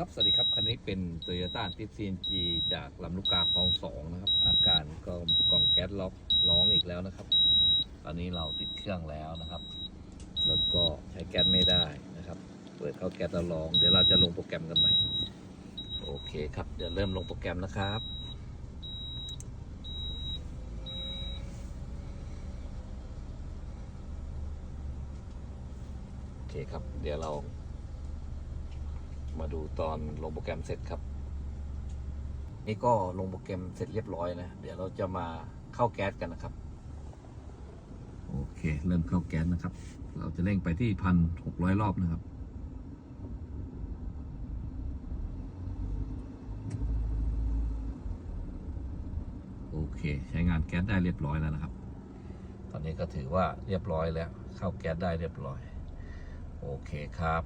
ครับ สวัสดีครับ คันนี้เป็น Toyota t i p CNG จากลำลูกกาคลองสองนะครับ อาการก็กล่องแก๊สล็อกร้องอีกแล้วนะครับ ตอนนี้เราติดเครื่องแล้วนะครับ แล้วก็ใช้แก๊สไม่ได้นะครับ เปิดเข้าแก๊สแล้วร้อง เดี๋ยวเราจะลงโปรแกรมกันใหม่ โอเคครับ เดี๋ยวเริ่มลงโปรแกรมนะครับโอเคครับ เดี๋ยวเรา มาดูตอนลงโปรแกรมเสร็จครับ นี่ก็ลงโปรแกรมเสร็จเรียบร้อยนะ เดี๋ยวเราจะมาเข้าแก๊สกันนะครับ โอเค เริ่มเข้าแก๊สนะครับ เราจะเร่งไปที่พันหกร้อยรอบนะครับโอเค ใช้งานแก๊สได้เรียบร้อยแล้วนะครับ ตอนนี้ก็ถือว่าเรียบร้อยแล้ว เข้าแก๊สได้เรียบร้อย โอเคครับ